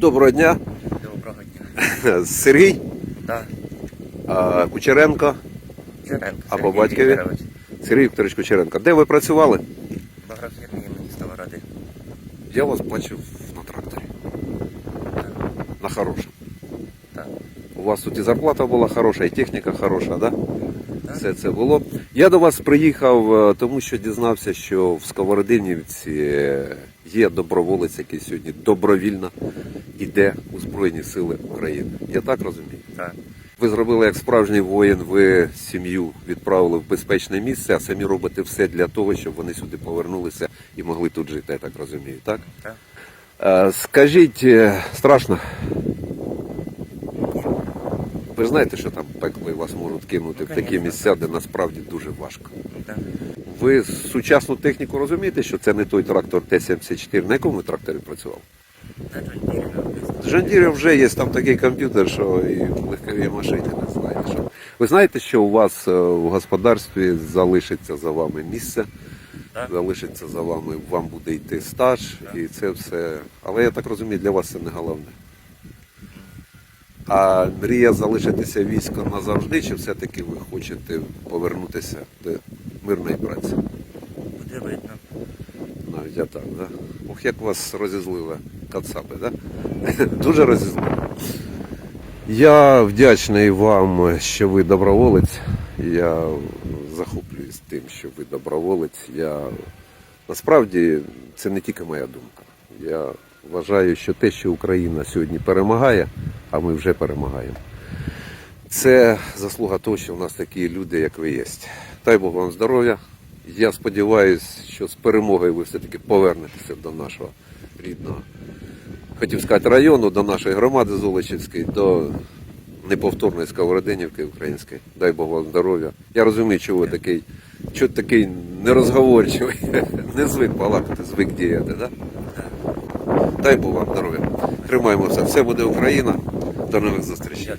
Доброго дня, Доброго дня. Сергій Да. а, Кучеренко, Черенко. А Сергій по батькові? Сергій Вікторович Кучеренко. Де ви працювали? Багрофірмі імені Сковороди. Я вас бачив на тракторі. На хорошому. Так. У вас тут і зарплата була хороша, і техніка хороша, да? Так. Все це було. Я до вас приїхав, е, тому що дізнався, що в Сковородинівці є доброволець, який сьогодні добровільно йде у Збройні Сили України. Я так розумію? Так. Ви зробили як справжній воїн, ви сім'ю відправили в безпечне місце, а самі робите все для того, щоб вони сюди повернулися і могли тут жити, я так розумію, так? Так. Е, Скажіть, е, страшно? Ви ж знаєте, що там пекло і вас можуть кинути в такі місця, де насправді дуже важко. Ви сучасну техніку розумієте, що це не той трактор Т-74. На якому тракторі працював? На Джонтірі написано. В Жандірі вже є там такий комп'ютер, що і в легковій машині не знаєте. Що. Ви знаєте, що у вас е, в господарстві залишиться за вами місце, Так. залишиться за вами, вам буде йти стаж, Так. і це все. Але я так розумію, для вас це не головне. А мрія залишитися військом назавжди, чи все-таки ви хочете повернутися до мирної праці? Буде видно. Навіть я так, да? Ох, як вас розізлили кацапи, да? Дуже розізлили. Я вдячний вам, що ви доброволець. Я захоплююсь тим, що ви доброволець. Я насправді це не тільки моя думка. Я вважаю, що те, що Україна сьогодні перемагає, а ми вже перемагаємо. Це заслуга того, що в нас такі люди, як ви є. Дай Бог вам здоров'я. Я сподіваюся, що з перемогою ви все-таки повернетеся до нашого рідного, хотів сказати, району, до нашої громади Золочівської, до неповторної Сковородинівки української. Дай Бог вам здоров'я. Я розумію, чого ви такий, чого такий нерозговорчивий, не звик балакати, звик діяти, да? Дай Бог вам здоров'я. Тримаємо все. Все буде Україна. До нових зустрічей.